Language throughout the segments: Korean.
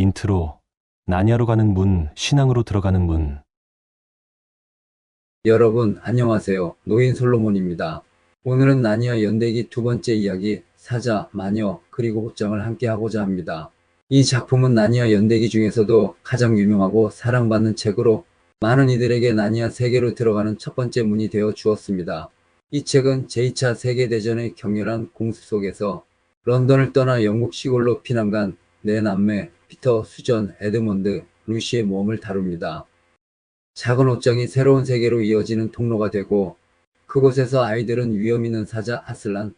인트로, 나니아로 가는 문, 신앙으로 들어가는 문. 여러분, 안녕하세요. 노인 솔로몬입니다. 오늘은 나니아 연대기 두 번째 이야기, 사자, 마녀, 그리고 옷장을 함께 하고자 합니다. 이 작품은 나니아 연대기 중에서도 가장 유명하고 사랑받는 책으로 많은 이들에게 나니아 세계로 들어가는 첫 번째 문이 되어 주었습니다. 이 책은 제2차 세계대전의 격렬한 공습 속에서 런던을 떠나 영국 시골로 피난간 네 남매, 피터, 수전, 에드먼드, 루시의 모험을 다룹니다. 작은 옷장이 새로운 세계로 이어지는 통로가 되고 그곳에서 아이들은 위험 있는 사자 아슬란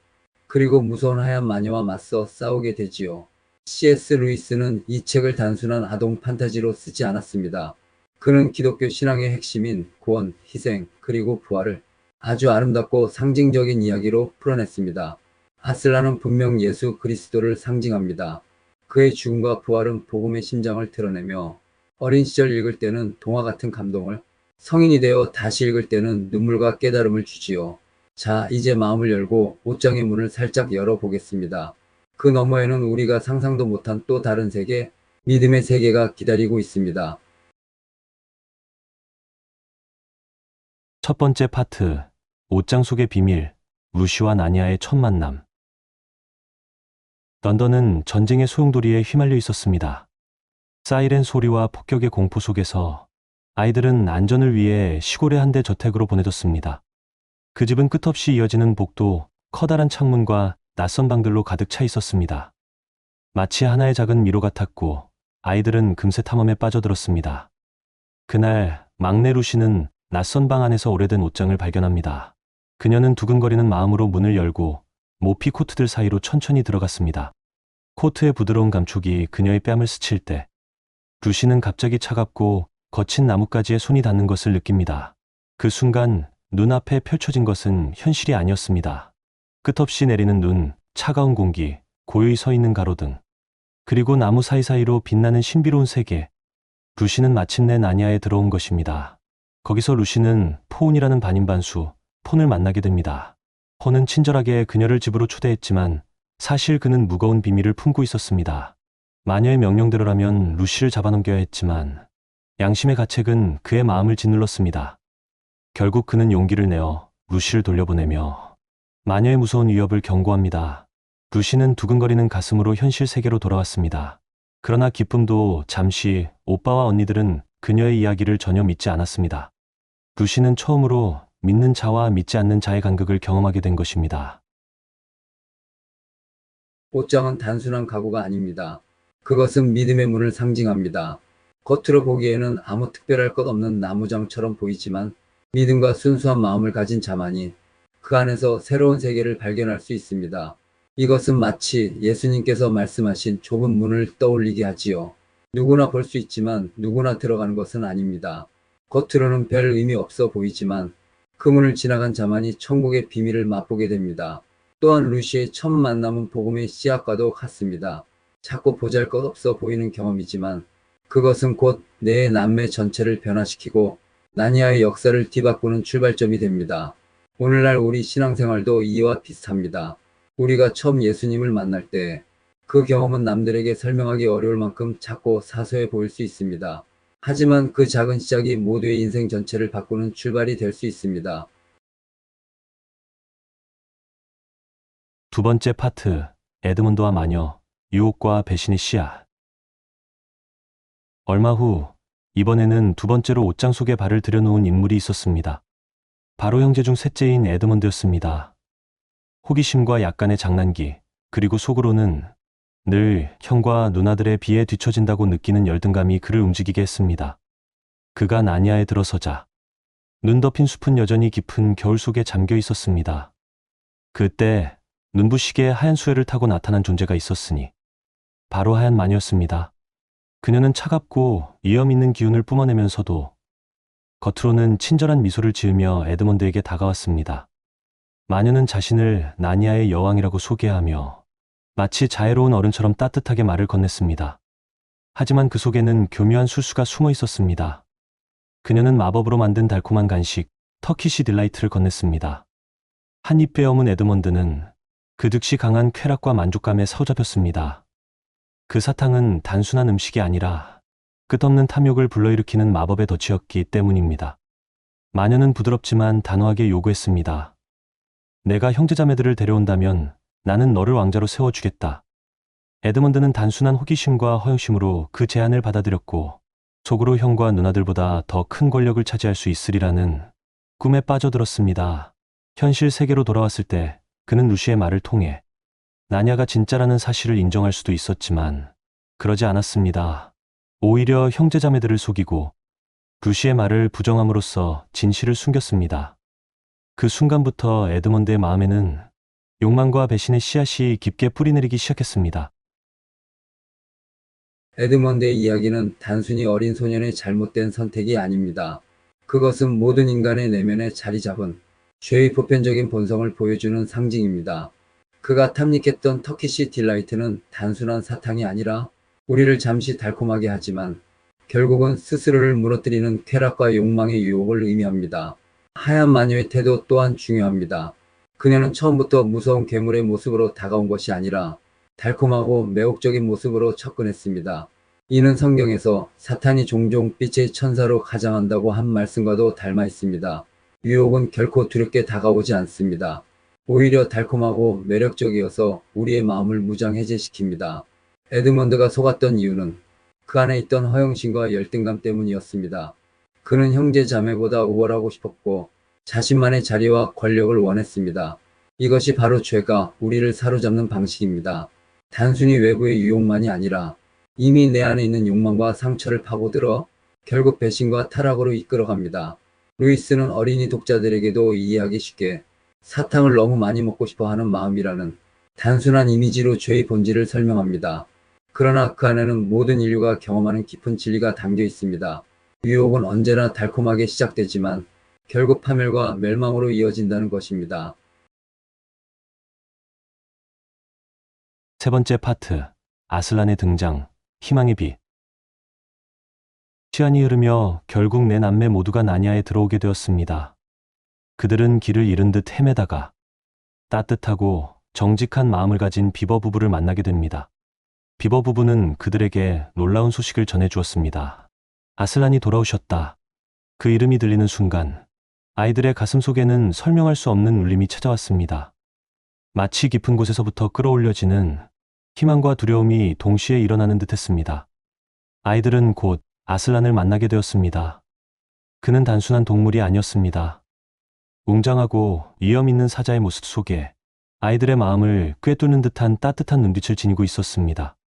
그리고 무서운 하얀 마녀와 맞서 싸우게 되지요. C.S. 루이스는 이 책을 단순한 아동 판타지로 쓰지 않았습니다. 그는 기독교 신앙의 핵심인 구원, 희생, 그리고 부활을 아주 아름답고 상징적인 이야기로 풀어냈습니다. 아슬란은 분명 예수 그리스도를 상징합니다. 그의 죽음과 부활은 복음의 심장을 드러내며 어린 시절 읽을 때는 동화 같은 감동을, 성인이 되어 다시 읽을 때는 눈물과 깨달음을 주지요. 자, 이제 마음을 열고 옷장의 문을 살짝 열어보겠습니다. 그 너머에는 우리가 상상도 못한 또 다른 세계, 믿음의 세계가 기다리고 있습니다. 첫 번째 파트, 옷장 속의 비밀, 루시와 나니아의 첫 만남. 런던은 전쟁의 소용돌이에 휘말려 있었습니다. 사이렌 소리와 폭격의 공포 속에서 아이들은 안전을 위해 시골의 한 대 저택으로 보내졌습니다. 그 집은 끝없이 이어지는 복도, 커다란 창문과 낯선 방들로 가득 차 있었습니다. 마치 하나의 작은 미로 같았고 아이들은 금세 탐험에 빠져들었습니다. 그날 막내 루시는 낯선 방 안에서 오래된 옷장을 발견합니다. 그녀는 두근거리는 마음으로 문을 열고 모피 코트들 사이로 천천히 들어갔습니다. 코트의 부드러운 감촉이 그녀의 뺨을 스칠 때 루시는 갑자기 차갑고 거친 나뭇가지에 손이 닿는 것을 느낍니다. 그 순간 눈앞에 펼쳐진 것은 현실이 아니었습니다. 끝없이 내리는 눈, 차가운 공기, 고요히 서 있는 가로등, 그리고 나무 사이사이로 빛나는 신비로운 세계. 루시는 마침내 나니아에 들어온 것입니다. 거기서 루시는 포운이라는 반인반수, 폰을 만나게 됩니다. 폰은 친절하게 그녀를 집으로 초대했지만 사실 그는 무거운 비밀을 품고 있었습니다. 마녀의 명령대로라면 루시를 잡아넘겨야 했지만 양심의 가책은 그의 마음을 짓눌렀습니다. 결국 그는 용기를 내어 루시를 돌려보내며 마녀의 무서운 위협을 경고합니다. 루시는 두근거리는 가슴으로 현실 세계로 돌아왔습니다. 그러나 기쁨도 잠시 오빠와 언니들은 그녀의 이야기를 전혀 믿지 않았습니다. 루시는 처음으로 믿는 자와 믿지 않는 자의 간극을 경험하게 된 것입니다. 옷장은 단순한 가구가 아닙니다. 그것은 믿음의 문을 상징합니다. 겉으로 보기에는 아무 특별할 것 없는 나무장처럼 보이지만 믿음과 순수한 마음을 가진 자만이 그 안에서 새로운 세계를 발견할 수 있습니다. 이것은 마치 예수님께서 말씀하신 좁은 문을 떠올리게 하지요. 누구나 볼 수 있지만 누구나 들어가는 것은 아닙니다. 겉으로는 별 의미 없어 보이지만 그 문을 지나간 자만이 천국의 비밀을 맛보게 됩니다. 또한 루시의 첫 만남은 복음의 씨앗과도 같습니다. 자꾸 보잘것 없어 보이는 경험이지만 그것은 곧 내 남매 전체를 변화시키고 나니아의 역사를 뒤바꾸는 출발점이 됩니다. 오늘날 우리 신앙생활도 이와 비슷합니다. 우리가 처음 예수님을 만날 때 그 경험은 남들에게 설명하기 어려울 만큼 작고 사소해 보일 수 있습니다. 하지만 그 작은 시작이 모두의 인생 전체를 바꾸는 출발이 될 수 있습니다. 두 번째 파트, 에드문드와 마녀, 유혹과 배신의 씨앗. 얼마 후, 이번에는 두 번째로 옷장 속에 발을 들여놓은 인물이 있었습니다. 바로 형제 중 셋째인 에드먼드였습니다. 호기심과 약간의 장난기, 그리고 속으로는 늘 형과 누나들의 비에 뒤처진다고 느끼는 열등감이 그를 움직이게 했습니다. 그가 나니아에 들어서자 눈 덮인 숲은 여전히 깊은 겨울 속에 잠겨 있었습니다. 그때 눈부시게 하얀 수레를 타고 나타난 존재가 있었으니 바로 하얀 마녀였습니다. 그녀는 차갑고 위험 있는 기운을 뿜어내면서도 겉으로는 친절한 미소를 지으며 에드먼드에게 다가왔습니다. 마녀는 자신을 나니아의 여왕이라고 소개하며 마치 자애로운 어른처럼 따뜻하게 말을 건넸습니다. 하지만 그 속에는 교묘한 술수가 숨어 있었습니다. 그녀는 마법으로 만든 달콤한 간식, 터키시 딜라이트를 건넸습니다. 한 입 빼어문 에드먼드는 그 즉시 강한 쾌락과 만족감에 사로잡혔습니다. 그 사탕은 단순한 음식이 아니라 끝없는 탐욕을 불러일으키는 마법의 덫이었기 때문입니다. 마녀는 부드럽지만 단호하게 요구했습니다. 내가 형제자매들을 데려온다면 나는 너를 왕자로 세워주겠다. 에드먼드는 단순한 호기심과 허영심으로 그 제안을 받아들였고 속으로 형과 누나들보다 더 큰 권력을 차지할 수 있으리라는 꿈에 빠져들었습니다. 현실 세계로 돌아왔을 때 그는 루시의 말을 통해 나냐가 진짜라는 사실을 인정할 수도 있었지만 그러지 않았습니다. 오히려 형제자매들을 속이고 루시의 말을 부정함으로써 진실을 숨겼습니다. 그 순간부터 에드먼드의 마음에는 욕망과 배신의 씨앗이 깊게 뿌리내리기 시작했습니다. 에드먼드의 이야기는 단순히 어린 소년의 잘못된 선택이 아닙니다. 그것은 모든 인간의 내면에 자리 잡은 죄의 보편적인 본성을 보여주는 상징입니다. 그가 탐닉했던 터키시 딜라이트는 단순한 사탕이 아니라 우리를 잠시 달콤하게 하지만 결국은 스스로를 무너뜨리는 쾌락과 욕망의 유혹을 의미합니다. 하얀 마녀의 태도 또한 중요합니다. 그녀는 처음부터 무서운 괴물의 모습으로 다가온 것이 아니라 달콤하고 매혹적인 모습으로 접근했습니다. 이는 성경에서 사탄이 종종 빛의 천사로 가장한다고 한 말씀과도 닮아 있습니다. 유혹은 결코 두렵게 다가오지 않습니다. 오히려 달콤하고 매력적이어서 우리의 마음을 무장해제시킵니다. 에드먼드가 속았던 이유는 그 안에 있던 허영심과 열등감 때문이었습니다. 그는 형제 자매보다 우월하고 싶었고 자신만의 자리와 권력을 원했습니다. 이것이 바로 죄가 우리를 사로잡는 방식입니다. 단순히 외부의 유혹만이 아니라 이미 내 안에 있는 욕망과 상처를 파고들어 결국 배신과 타락으로 이끌어갑니다. 루이스는 어린이 독자들에게도 이해하기 쉽게 사탕을 너무 많이 먹고 싶어 하는 마음이라는 단순한 이미지로 죄의 본질을 설명합니다. 그러나 그 안에는 모든 인류가 경험하는 깊은 진리가 담겨 있습니다. 유혹은 언제나 달콤하게 시작되지만 결국 파멸과 멸망으로 이어진다는 것입니다. 세 번째 파트, 아슬란의 등장, 희망의 빛. 시간이 흐르며 결국 내 남매 모두가 나니아에 들어오게 되었습니다. 그들은 길을 잃은 듯 헤매다가 따뜻하고 정직한 마음을 가진 비버 부부를 만나게 됩니다. 비버 부부는 그들에게 놀라운 소식을 전해 주었습니다. 아슬란이 돌아오셨다. 그 이름이 들리는 순간 아이들의 가슴 속에는 설명할 수 없는 울림이 찾아왔습니다. 마치 깊은 곳에서부터 끌어올려지는 희망과 두려움이 동시에 일어나는 듯 했습니다. 아이들은 곧 아슬란을 만나게 되었습니다. 그는 단순한 동물이 아니었습니다. 웅장하고 위험 있는 사자의 모습 속에 아이들의 마음을 꿰뚫는 듯한 따뜻한 눈빛을 지니고 있었습니다.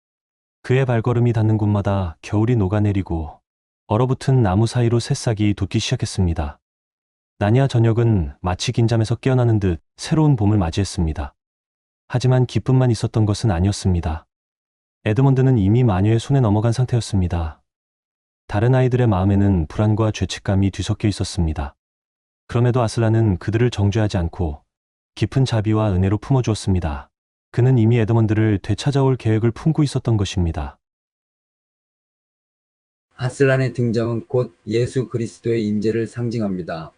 그의 발걸음이 닿는 곳마다 겨울이 녹아내리고 얼어붙은 나무 사이로 새싹이 돋기 시작했습니다. 나니아 저녁은 마치 긴잠에서 깨어나는 듯 새로운 봄을 맞이했습니다. 하지만 기쁨만 있었던 것은 아니었습니다. 에드먼드는 이미 마녀의 손에 넘어간 상태였습니다. 다른 아이들의 마음에는 불안과 죄책감이 뒤섞여 있었습니다. 그럼에도 아슬란은 그들을 정죄하지 않고 깊은 자비와 은혜로 품어주었습니다. 그는 이미 에드먼드를 되찾아올 계획을 품고 있었던 것입니다. 아슬란의 등장은 곧 예수 그리스도의 임재를 상징합니다.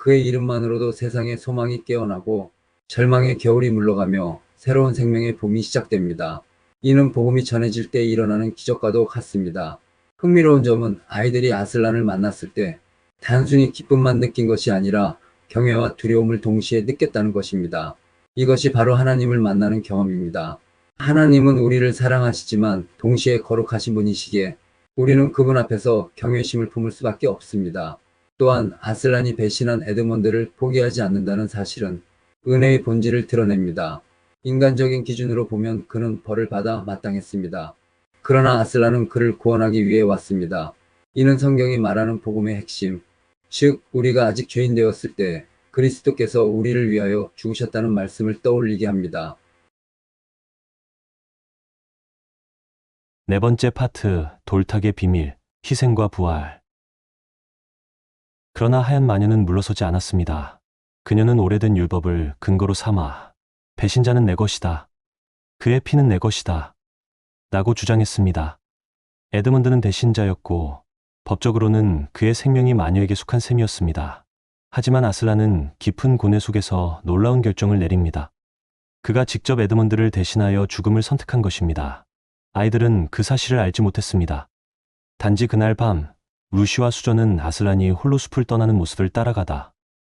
그의 이름만으로도 세상의 소망이 깨어나고 절망의 겨울이 물러가며 새로운 생명의 봄이 시작됩니다. 이는 복음이 전해질 때 일어나는 기적과도 같습니다. 흥미로운 점은 아이들이 아슬란을 만났을 때 단순히 기쁨만 느낀 것이 아니라 경외와 두려움을 동시에 느꼈다는 것입니다. 이것이 바로 하나님을 만나는 경험입니다. 하나님은 우리를 사랑하시지만 동시에 거룩하신 분이시기에 우리는 그분 앞에서 경외심을 품을 수밖에 없습니다. 또한 아슬란이 배신한 에드먼드를 포기하지 않는다는 사실은 은혜의 본질을 드러냅니다. 인간적인 기준으로 보면 그는 벌을 받아 마땅했습니다. 그러나 아슬란은 그를 구원하기 위해 왔습니다. 이는 성경이 말하는 복음의 핵심, 즉 우리가 아직 죄인 되었을 때 그리스도께서 우리를 위하여 죽으셨다는 말씀을 떠올리게 합니다. 네 번째 파트, 돌탁의 비밀, 희생과 부활. 그러나 하얀 마녀는 물러서지 않았습니다. 그녀는 오래된 율법을 근거로 삼아 배신자는 내 것이다. 그의 피는 내 것이다. 라고 주장했습니다. 에드먼드는 배신자였고 법적으로는 그의 생명이 마녀에게 속한 셈이었습니다. 하지만 아슬란은 깊은 고뇌 속에서 놀라운 결정을 내립니다. 그가 직접 에드먼드를 대신하여 죽음을 선택한 것입니다. 아이들은 그 사실을 알지 못했습니다. 단지 그날 밤 루시와 수저는 아슬란이 홀로 숲을 떠나는 모습을 따라가다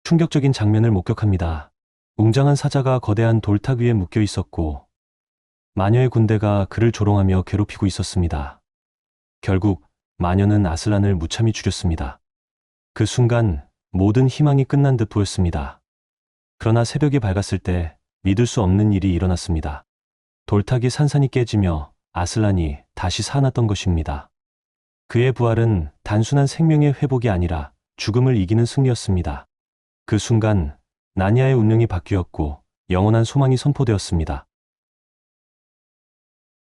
충격적인 장면을 목격합니다. 웅장한 사자가 거대한 돌탑 위에 묶여 있었고 마녀의 군대가 그를 조롱하며 괴롭히고 있었습니다. 결국 마녀는 아슬란을 무참히 죽였습니다. 그 순간 모든 희망이 끝난 듯 보였습니다. 그러나 새벽이 밝았을 때 믿을 수 없는 일이 일어났습니다. 돌탁이 산산이 깨지며 아슬란이 다시 살아났던 것입니다. 그의 부활은 단순한 생명의 회복이 아니라 죽음을 이기는 승리였습니다. 그 순간 나니아의 운명이 바뀌었고 영원한 소망이 선포되었습니다.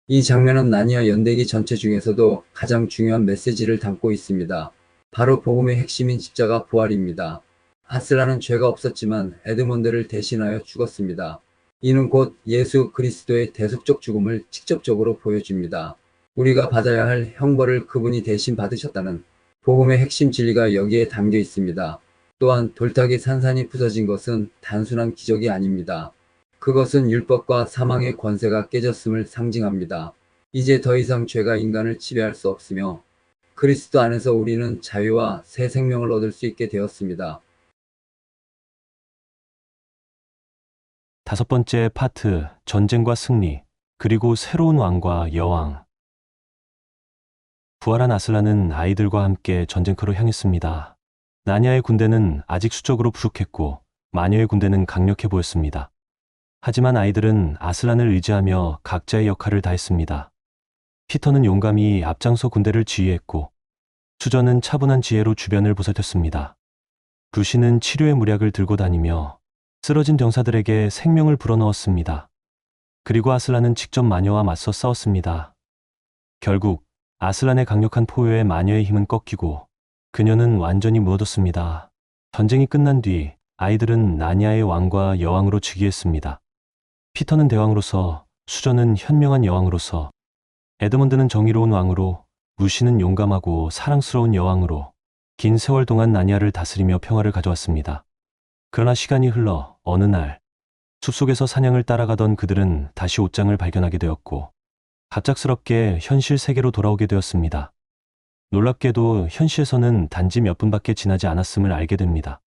이 장면은 나니아 연대기 전체 중에서도 가장 중요한 메시지를 담고 있습니다. 바로 복음의 핵심인 십자가 부활입니다. 아슬라는 죄가 없었지만 에드몬드를 대신하여 죽었습니다. 이는 곧 예수 그리스도의 대속적 죽음을 직접적으로 보여줍니다. 우리가 받아야 할 형벌을 그분이 대신 받으셨다는 복음의 핵심 진리가 여기에 담겨 있습니다. 또한 돌탁이 산산이 부서진 것은 단순한 기적이 아닙니다. 그것은 율법과 사망의 권세가 깨졌음을 상징합니다. 이제 더 이상 죄가 인간을 지배할 수 없으며 그리스도 안에서 우리는 자유와 새 생명을 얻을 수 있게 되었습니다. 다섯 번째 파트, 전쟁과 승리, 그리고 새로운 왕과 여왕. 부활한 아슬라는 아이들과 함께 전쟁터로 향했습니다. 나냐의 군대는 아직 수적으로 부족했고, 마녀의 군대는 강력해 보였습니다. 하지만 아이들은 아슬란을 의지하며 각자의 역할을 다했습니다. 피터는 용감히 앞장서 군대를 지휘했고, 수저는 차분한 지혜로 주변을 보살폈습니다. 루시는 치료의 무약을 들고 다니며 쓰러진 병사들에게 생명을 불어넣었습니다. 그리고 아슬란은 직접 마녀와 맞서 싸웠습니다. 결국 아슬란의 강력한 포효에 마녀의 힘은 꺾이고 그녀는 완전히 무너졌습니다. 전쟁이 끝난 뒤 아이들은 나니아의 왕과 여왕으로 즉위했습니다. 피터는 대왕으로서, 수저는 현명한 여왕으로서, 에드먼드는 정의로운 왕으로, 루시는 용감하고 사랑스러운 여왕으로 긴 세월 동안 나니아를 다스리며 평화를 가져왔습니다. 그러나 시간이 흘러 어느 날 숲속에서 사냥을 따라가던 그들은 다시 옷장을 발견하게 되었고 갑작스럽게 현실 세계로 돌아오게 되었습니다. 놀랍게도 현실에서는 단지 몇 분밖에 지나지 않았음을 알게 됩니다.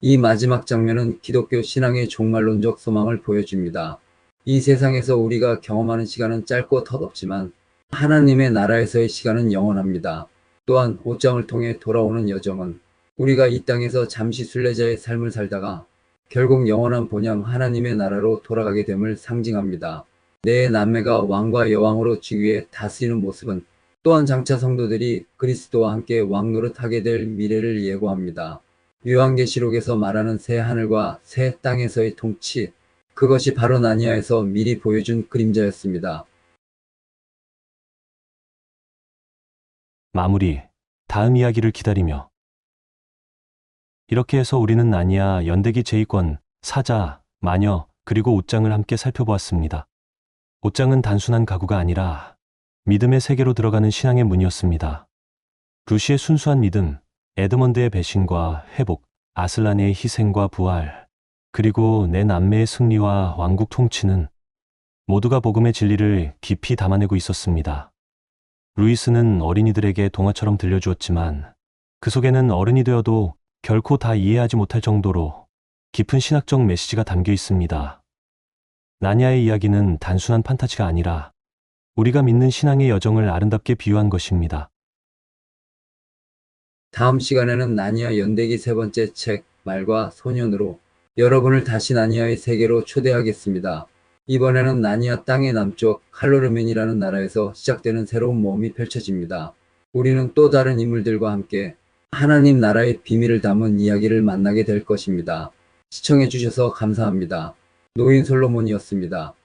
이 마지막 장면은 기독교 신앙의 종말론적 소망을 보여줍니다. 이 세상에서 우리가 경험하는 시간은 짧고 덧없지만 하나님의 나라에서의 시간은 영원합니다. 또한 옷장을 통해 돌아오는 여정은 우리가 이 땅에서 잠시 순례자의 삶을 살다가 결국 영원한 본향 하나님의 나라로 돌아가게 됨을 상징합니다. 내 남매가 왕과 여왕으로 즉위해 다스리는 모습은 또한 장차 성도들이 그리스도와 함께 왕노릇하게 될 미래를 예고합니다. 요한계시록에서 말하는 새 하늘과 새 땅에서의 통치, 그것이 바로 나니아에서 미리 보여준 그림자였습니다. 마무리, 다음 이야기를 기다리며. 이렇게 해서 우리는 나니아 연대기 제2권, 사자, 마녀, 그리고 옷장을 함께 살펴보았습니다. 옷장은 단순한 가구가 아니라 믿음의 세계로 들어가는 신앙의 문이었습니다. 루시의 순수한 믿음, 에드먼드의 배신과 회복, 아슬란의 희생과 부활, 그리고 내 남매의 승리와 왕국 통치는 모두가 복음의 진리를 깊이 담아내고 있었습니다. 루이스는 어린이들에게 동화처럼 들려주었지만 그 속에는 어른이 되어도 결코 다 이해하지 못할 정도로 깊은 신학적 메시지가 담겨 있습니다. 나냐의 이야기는 단순한 판타지가 아니라 우리가 믿는 신앙의 여정을 아름답게 비유한 것입니다. 다음 시간에는 나니아 연대기 세 번째 책 말과 소년으로 여러분을 다시 나니아의 세계로 초대하겠습니다. 이번에는 나니아 땅의 남쪽 칼로르멘이라는 나라에서 시작되는 새로운 모험이 펼쳐집니다. 우리는 또 다른 인물들과 함께 하나님 나라의 비밀을 담은 이야기를 만나게 될 것입니다. 시청해 주셔서 감사합니다. 노인 솔로몬이었습니다.